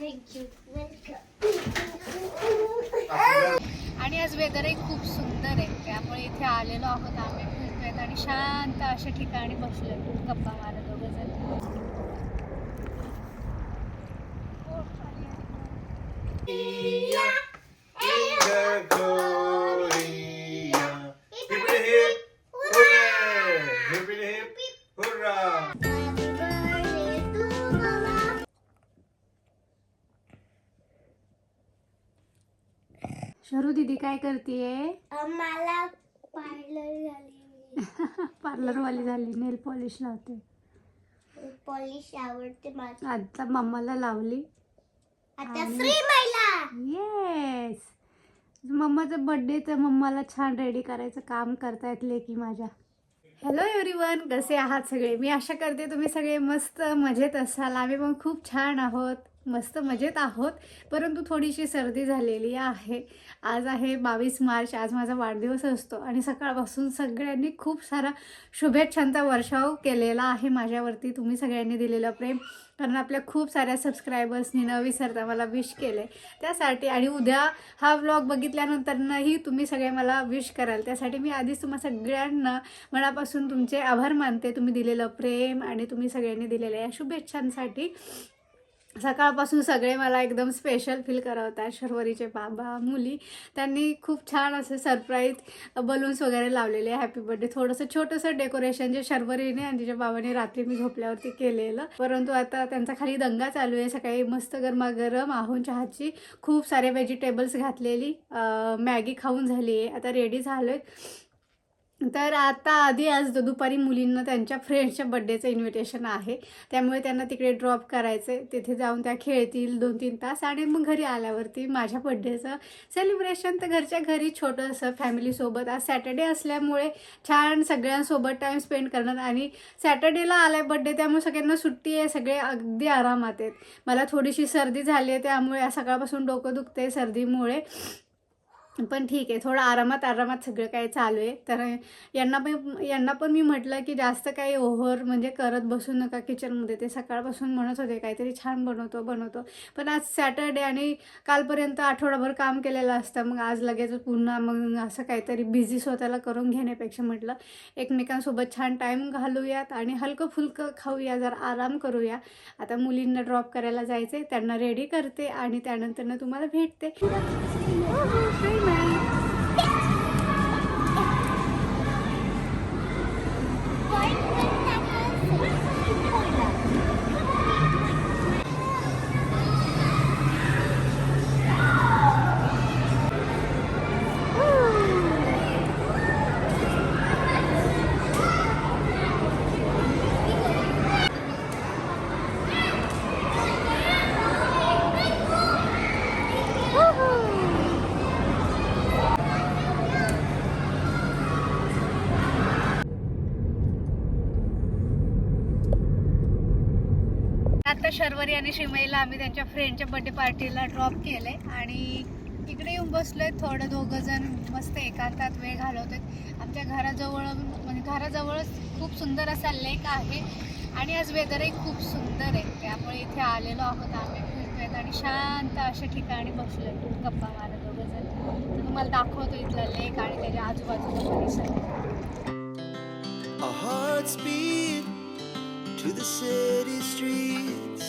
Thank you आणि आज वेदरही खूप सुंदर आहे. त्यामुळे इथे आलेलो आहोत आम्ही फिरतोय आणि शांत अशा ठिकाणी बसलोय. गप्पा मारत दोघं शरू दीदी काय करतेय? मला पार्लर झाली. पार्लरवाली झाली नेल पॉलिश लावते. पॉलिश आवडते माझी आता मम्माला लावली. आता फ्री महिला. येस मम्माचं बर्थडे तर मम्माला छान रेडी करायचं काम करतायत लेकी माझ्या. हॅलो एव्हरीवन कसे आहात सगळे? मी आशा करते तुम्ही सगळे मस्त मजेत असाल. आम्ही पण खूप छान आहोत. मस्त मजेत आहोत. परंतु थोडीशी सर्दी झालेली आहे. आज आहे बावीस मार्च आज माझा वाढदिवस असतो आणि सकाळपासून सगळ्यांनी खूप सारा शुभेच्छांचा वर्षाव केलेला आहे माझ्यावरती. तुम्ही सगळ्यांनी दिलेलं प्रेम कारण आपल्या खूप साऱ्या सबस्क्रायबर्सनी न विसरता मला विश केले त्यासाठी आणि उद्या हा व्लॉग बघितल्यानंतरही तुम्ही सगळे मला विश कराल. त्यासाठी मी आधीच तुम्हा सगळ्यांना मनापासून तुमचे आभार मानते. तुम्ही दिलेलं प्रेम आणि तुम्ही सगळ्यांनी दिलेल्या या शुभेच्छांसाठी. सकाळपासून सगळे मला एकदम स्पेशल फील करवतात. शर्वरीचे बाबा मुली. त्यांनी खूप छान असे सरप्राईज बलून्स वगैरे लावलेले. हॅपी बर्थडे थोडंसं छोटंसं डेकोरेशन जे शर्वरीने आणि तिच्या बाबाने रात्री मी झोपल्यावरती केलेलं. परंतु आता त्यांचा खाली दंगा चालू आहे. सकाळी मस्त गरमागरम आहून चहाची खूप सारे व्हेजिटेबल्स घातलेली. मॅगी खाऊन झाली आहे आता रेडी झालो आहे तर आता आधी आज दुपारी मुलींना त्यांच्या फ्रेंड्सच्या बड्डेचं इन्व्हिटेशन आहे. त्यामुळे त्यांना तिकडे ड्रॉप करायचं तिथे जाऊन त्या खेळतील दोन तीन तास आणि मग घरी आल्यावरती माझ्या बड्डेचं सेलिब्रेशन तर घरच्या घरी छोटंसं फॅमिलीसोबत आज सॅटर्डे असल्यामुळे छान सगळ्यांसोबत टाईम स्पेंड करणार आणि सॅटर्डेला आलाय बड्डे त्यामुळे सगळ्यांना सुट्टी आहे. सगळे अगदी आरामात आहेत. मला थोडीशी सर्दी झाली आहे त्यामुळे सकाळपासून डोकं दुखते सर्दीमुळे. पण ठीक आहे थोडं आरामात आरामात सगळं काही चालू आहे. तर यांना पण यांना पण मी म्हटलं की जास्त काही ओव्हर म्हणजे करत बसू नका किचनमध्ये. ते सकाळपासून म्हणत होते काहीतरी छान बनवतो बनवतो. पण आज सॅटर्डे आणि कालपर्यंत आठवडाभर काम केलेलं असतं. मग आज लगेच पुन्हा मग असं काहीतरी बिझी स्वतःला करून घेण्यापेक्षा म्हटलं एकमेकांसोबत छान टाईम घालूयात आणि हलकं फुलकं खाऊया जरा आराम करूया. आता मुलींना ड्रॉप करायला जायचं आहे त्यांना रेडी करते आणि त्यानंतरनं तुम्हाला भेटते. आता शर्वरी आणि श्रीमईला आम्ही त्यांच्या फ्रेंडच्या बर्थडे पार्टीला ड्रॉप केले. आणि इकडे येऊन बसलोय थोडं दोघं जण मस्त एकांतात वेळ घालवतोय. आमच्या घराजवळ म्हणजे घराजवळच खूप सुंदर असा लेक आहे. आणि आज वेदरही खूप सुंदर आहे. त्यामुळे इथे आलेलो आहोत आम्ही. फिरतोय आणि शांत अशा ठिकाणी बसलोय. गप्पा मारत दोघं जण. तर तुम्हाला दाखवतो इथला लेक आणि त्याच्या आजूबाजूचा परिसर. To the city streets.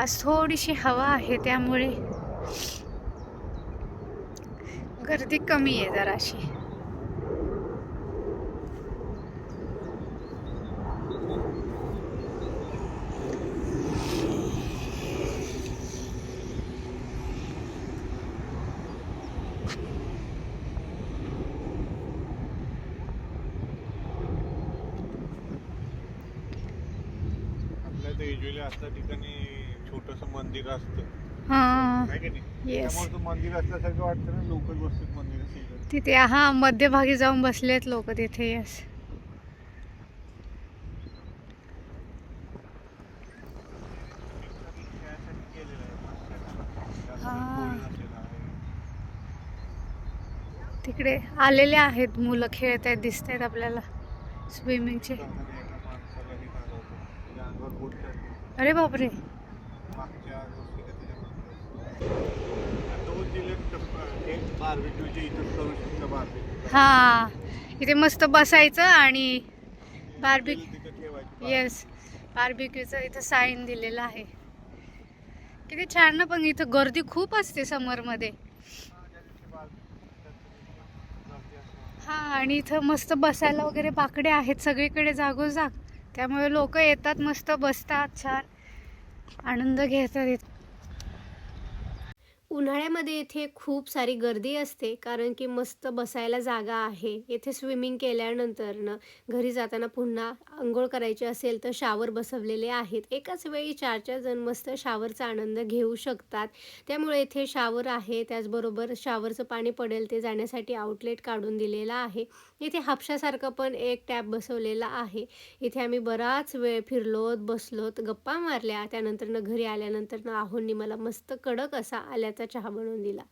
आज थोडीशी हवा आहे त्यामुळे गर्दी कमी आहे जराशी. आपल्या युजली असल्या ठिकाणी छोटस मंदिर असतं. हा. आहे की नाही? येस त्यामुळे तो मंदिर असल्यासारखं वाटतं ना लोकल बसतात मंदिर असेल तिथे हा मध्यभागी जाऊन बसलेत लोक तिथे येस हा. तिकडे आलेले आहेत मुलं खेळत आहेत दिसत आहेत आपल्याला स्विमिंगचे अरे बापरे. हा इथे मस्त बसायचं आणि बार्बी येस बार्बिक्यूचं इथं साईन दिलेलं आहे. किती छान ना पण इथं गर्दी खूप असते समरमध्ये. हा आणि इथं मस्त बसायला वगैरे बाकडे आहेत सगळीकडे जागोजाग. त्यामुळे लोक येतात मस्त बसतात छान. आनंद घेतात इथं. उन्हाळ्यामध्ये इथे खूप सारी गर्दी असते कारण की मस्त बसायला जागा आहे. येथे स्विमिंग केल्यानंतर घरी जाताना पुन्हा आंघोळ करायची असेल तर शावर बसवलेले आहेत. एकाच वेळी चार चार जण मस्त शावरचा आनंद घेऊ शकतात. त्यामुळे इथे शावर आहे त्याचबरोबर शावरचं पाणी पडेल ते जाण्यासाठी आउटलेट काढून दिलेला आहे. इथे हापशासारखं पण एक टॅप बसवलेला आहे. इथे आम्ही बराच वेळ फिरलोत बसलोत गप्पा मारल्या. त्यानंतर घरी आल्यानंतर न आहोंनी मला मस्त कडक असा आल्याचा चहा बनवून दिला.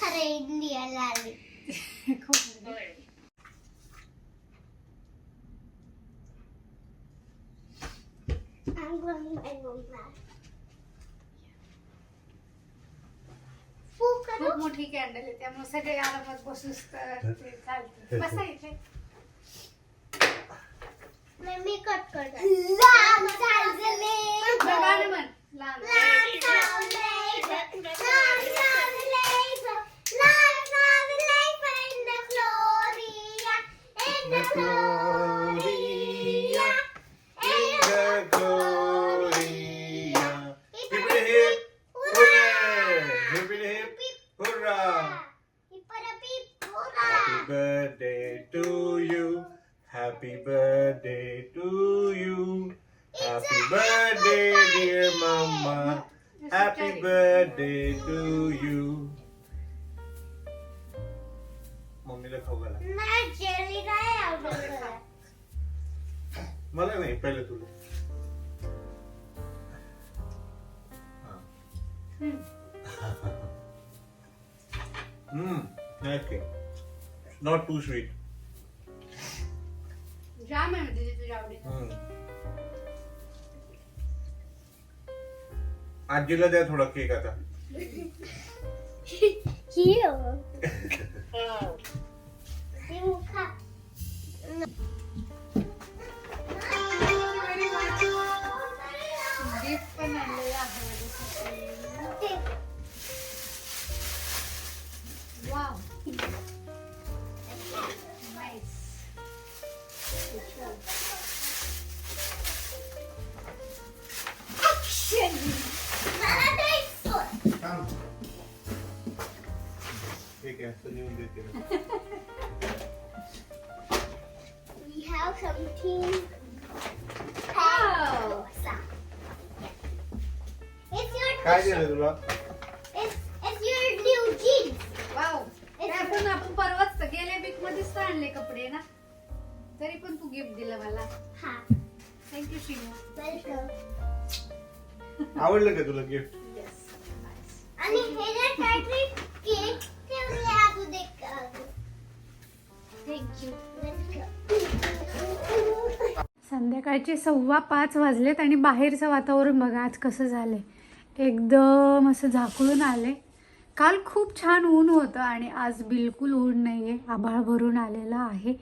पण खरं खरं इंडियाला आली. I'm going to my room now. फू करू? खूप मोठी कॅन्डल आहे त्यामुळे सगळे आरामात बसूस तर ते चालतं बसा इथे. मी कट करतो लाल झाले गाणं म्हण. लहान the glory. मला नाही पहिले तुला. हम्म. Okay not too sweet jam आहे म्हणजे तुझ्या आवडीचं आजीला द्या थोडा केक आता. ठीक आहे असं नेऊन देते ना. We have something. Wow. It's your काय दिलं तुला it's, it's your new jeans. Wow आपण आपण परवाच तर गेल्या वीक मध्येच तर आणले कपडे ना तरी पण तू गिफ्ट दिलं मला हा. Thank you Shimu Welcome. आवडलं का तुला गिफ्ट आणि हे जे काहीतरी केक ठेवले असू दे थँक्यू Welcome. संध्याकाळचे सव्वा पाच वाजलेत आणि बाहेरचं वातावरण बघा आज कसं झालं आहे एकदम असं झाकळून आले काल खूप छान ऊन होतं आणि आज बिलकुल ऊन नाही आहे आभाळ भरून आलेलं आहे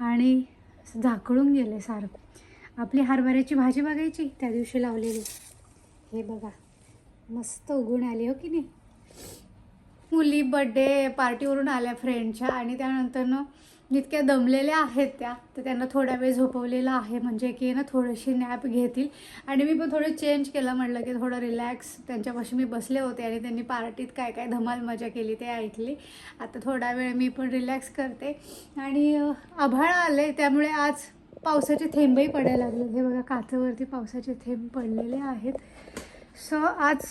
आणि असं झाकळून गेले सारखं. आपली हरभऱ्याची भाजी बघायची त्या दिवशी लावलेली. हे बघा मस्त उगून आली हो की नाही. मुली बड्डे पार्टीवरून आल्या फ्रेंडच्या आणि त्यानंतरनं जितक्या दमलेल्या आहेत त्या तर त्यांना थोडा वेळ झोपवलेला आहे. म्हणजे की ना थोडीशी नॅप घेतील. आणि मी पण थोडं चेंज केलं. म्हटलं की थोडं रिलॅक्स त्यांच्यापाशी मी बसले होते आणि त्यांनी पार्टीत काय काय धमाल मजा केली ते ऐकली. आता थोडा वेळ मी पण रिलॅक्स करते. आणि आभाळ आले त्यामुळे आज पावसाचे थेंबही पडायला लागले हे बघा काचावरती पावसाचे थेंब पडलेले आहेत. सो आज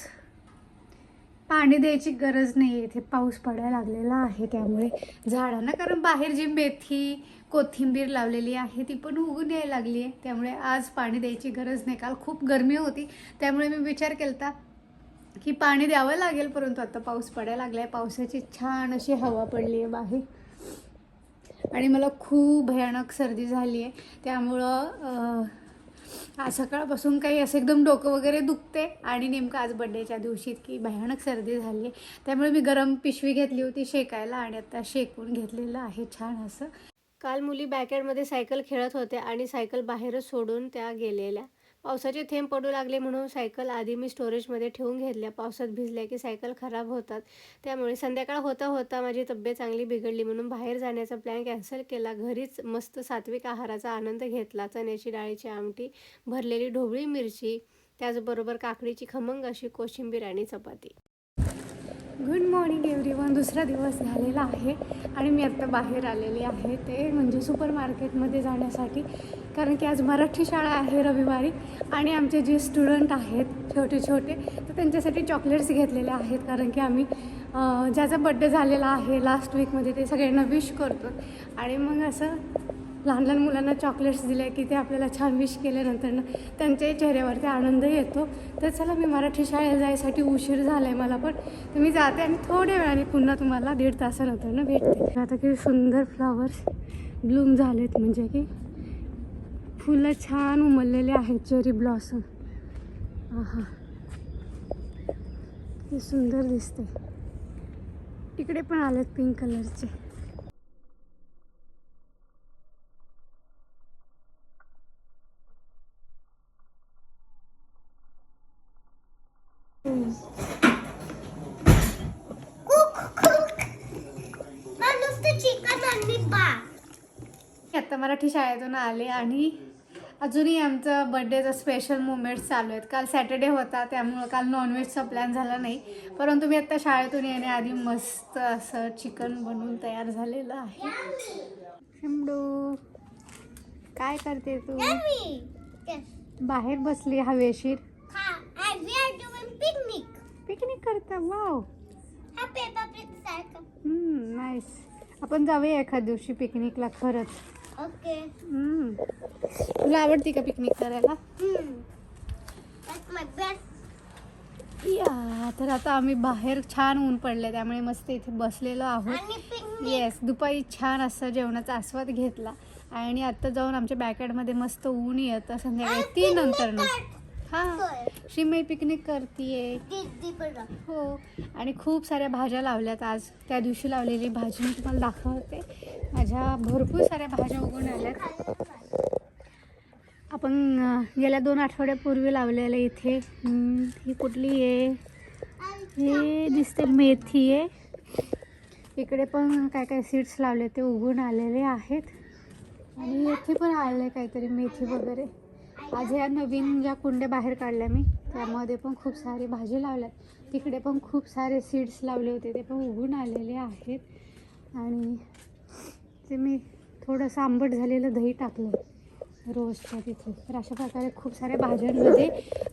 पाणी द्यायची गरज नाही आहे इथे पाऊस पडायला लागलेला आहे त्यामुळे झाडांना कारण बाहेर जी मेथी कोथिंबीर लावलेली आहे ती पण उगून यायला लागली आहे त्यामुळे आज पाणी द्यायची गरज नाही. काल खूप गरमी होती. त्यामुळे मी विचार केला की पाणी द्यावं लागेल परंतु आता पाऊस पडायला लागला आहे पावसाची छान अशी हवा पडली आहे बाहेर. आणि मला खूप भयानक सर्दी झाली आहे त्यामुळं आज सकाळपासून काही असं एकदम डोकं वगैरे दुखते आणि नेमकं आज बड्डेच्या दिवशी की भयानक सर्दी झाली आहे त्यामुळे मी गरम पिशवी घेतली होती शेकायला आणि आता शेकून घेतलेलं आहे छान असं. काल मुली बॅकयार्डमध्ये सायकल खेळत होत्या आणि सायकल बाहेरच सोडून त्या गेलेल्या. पावसाचे थेंब पडू लागले म्हणून सायकल आधी मी स्टोरेजमध्ये ठेवून घेतल्या. पावसात भिजल्या की सायकल खराब होतात. त्यामुळे संध्याकाळ होता होता माझी तब्येत चांगली बिघडली म्हणून बाहेर जाण्याचा प्लॅन कॅन्सल केला. घरीच मस्त सात्विक आहाराचा आनंद घेतला. चण्याची डाळीची आमटी भरलेली ढोबळी मिरची त्याचबरोबर काकडीची खमंग अशी कोशिंबीर आणि चपाती. गुड मॉर्निंग एव्हरीवन दुसरा दिवस झालेला आहे आणि मी आत्ता बाहेर आलेली आहे ते म्हणजे सुपर मार्केटमध्ये जाण्यासाठी. कारण की आज मराठी शाळा आहे रविवारी आणि आमचे जे स्टुडंट आहेत छोटे छोटे तर त्यांच्यासाठी चॉकलेट्स घेतलेले आहेत. कारण की आम्ही ज्याचा बड्डे झालेला आहे लास्ट वीकमध्ये ते सगळ्यांना विश करतो आणि मग असं लहान लहान मुलांना चॉकलेट्स दिले की ते आपल्याला छान विश केल्यानंतर ना त्यांच्याही चेहऱ्यावरती आनंद येतो. तर चला मी मराठी शाळेत जायसाठी उशीर झाला आहे मला पण. तर मी जाते आणि थोड्या वेळाने पुन्हा तुम्हाला दीड तासानंतर ना भेटते. आता किती सुंदर फ्लॉवर्स ब्लूम झालेत म्हणजे की फुलं छान उमललेले आहेत चेरी ब्लॉसम आहा. ते सुंदर दिसते इकडे पण आलेत पिंक कलरचे मला नुसतं चिकन आणि भात आता मराठी शाळेतून आले आणि अजूनही आमचं बड्डेचा स्पेशल मुवमेंट्स चालू आहेत. काल सॅटर्डे होता त्यामुळं काल नॉनव्हेजचा प्लॅन झाला नाही. परंतु मी आत्ता शाळेतून येण्याआधी मस्त असं चिकन बनवून तयार झालेलं आहे. शिमडू काय करते तू. बाहेर बसली हवेशीर. picnic. पिकनिक करता वाव नाईस आपण जाऊया एखाद दिवशी पिकनिकला खरंच. ओके. तुला आवडती का पिकनिक करायला. या तर आता आम्ही बाहेर छान ऊन पडले त्यामुळे मस्त इथे बसलेलो आहोत. येस दुपारी छान असं जेवणाचा आस्वाद घेतला. आणि आता जाऊन आमच्या बॅकयार्डमध्ये मस्त ऊन येतं संध्याकाळी तीन नंतर ना. हां श्रीमयी पिकनिक बघा. हो. आणि खूप साऱ्या भाज्या लावल्यात आज. त्या दिवशी लावलेली भाजी मी तुम्हाला दाखवते. माझ्या भरपूर साऱ्या भाज्या उगवून आल्यात. आपण गेल्या दोन आठवड्यापूर्वी लावलेलं इथे ही कुठली आहे? हे दिसते मेथी आहे. इकडे पण काय काय सीड्स लावले ते उगून आलेले आहेत. आणि इथे पण आले काहीतरी मेथी वगैरे. आज ह्या नवीन ज्या कुंड्या बाहेर काढल्या मी त्यामध्ये पण खूप सारी भाजी लावल्यात. तिकडे पण खूप सारे सीड्स लावले होते ते पण उगून आलेले आहेत. आणि ते मी थोडंसं आंबट झालेलं दही टाकलं रोजच्या तिथे. तर अशा प्रकारे खूप साऱ्या भाज्यांमध्ये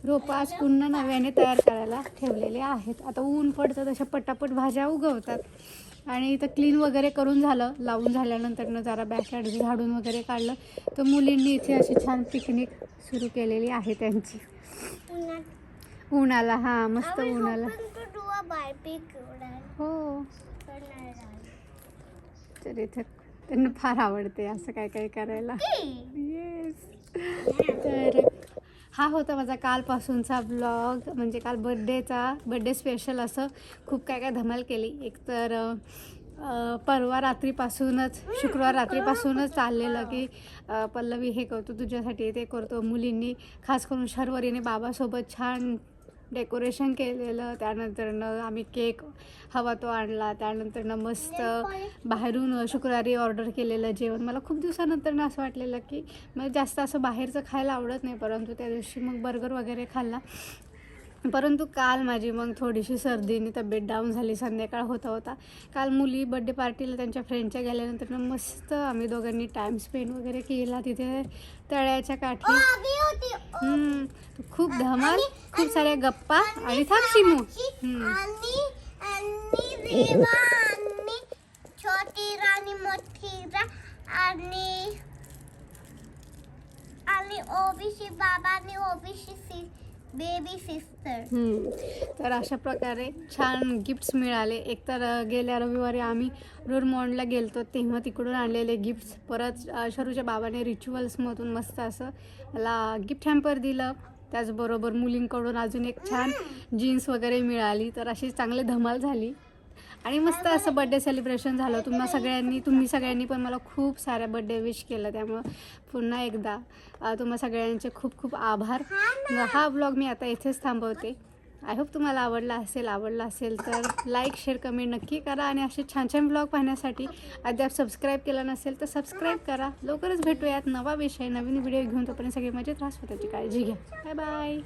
रोपं आज पुन्हा नव्याने तयार करायला ठेवलेले आहेत. आता ऊन पडतं तशा पटापट भाज्या उगवतात. आणि इथं क्लीन वगैरे करून झालं. लावून झाल्यानंतर जरा बॅकयार्ड झाडून वगैरे काढलं. तर मुलींनी इथे अशी छान पिकनिक सुरू केलेली आहे त्यांची. उन्हाला हां मस्त उन्हाला. हो. तर इथे त्यांना फार आवडते असं काय काय करायला. येस तर हा होता माझा कालपासूनचा ब्लॉग म्हणजे काल बड्डेचा बड्डे स्पेशल असं खूप काय काय धमाल केली. एक तर परवा रात्रीपासूनच शुक्रवार रात्रीपासूनच चाललेलं की पल्लवी हे करतो तुझ्यासाठी ते करतो मुलींनी खास करून शर्वरीने बाबासोबत छान डेकोरेशन केलेलं त्यानंतरनं आम्ही केक हवा तो आणला त्यानंतरनं मस्त बाहेरून शुक्रवारी ऑर्डर केलेलं जेवण. मला खूप दिवसानंतरनं असं वाटलेलं की मला जास्त असं बाहेरचं खायला आवडत नाही परंतु त्या दिवशी मग बर्गर वगैरे खाल्ला. परंतु काल माझी मग थोडीशी सर्दीने तब्येत डाऊन झाली. संध्याकाळ होता होता. काल मुली बड्डे पार्टीला त्यांच्या फ्रेंडच्या गेल्यानंतर मस्त आम्ही दोघांनी टाईम स्पेंड वगैरे केला तिथे तळ्याच्या काठी. खूप धमाल खूप साऱ्या गप्पा आणि थांब शिमू. आणि आणि छोटी राणी मोठी ओबीसी बाबा आणि ओबीसी बेबी सिस्टर तर अशा प्रकारे छान गिफ्ट्स मिळाले. एकतर गेल्या रविवारी आम्ही रोरमॉन्डला गेलतो तेव्हा तिकडून आणलेले गिफ्ट्स परत शरूच्या बाबाने रिच्युअल्समधून मस्त असं मला गिफ्ट हॅम्पर दिलं. त्याचबरोबर मुलींकडून अजून एक छान जीन्स वगैरे मिळाली. तर अशी चांगली धमाल झाली. आणि मस्त असं बड्डे सेलिब्रेशन झालं. तुम्हा सगळ्यांनी तुम्ही सगळ्यांनी पण मला खूप साऱ्या बड्डे विश केलं त्यामुळं पुन्हा एकदा तुम्हा सगळ्यांचे खूप खूप आभार. हा ब्लॉग मी आता इथेच थांबवते. आय होप तुम्हाला आवडला असेल आवडला असेल तर लाईक शेअर कमेंट नक्की करा आणि असे छान छान ब्लॉग पाहण्यासाठी अद्याप सबस्क्राईब केलं नसेल तर सबस्क्राईब करा. लवकरच भेटूयात नवा विषय नवीन व्हिडिओ घेऊन. तोपर्यंत सगळे मजेत त्रास स्वतःची काळजी घ्या. Bye bye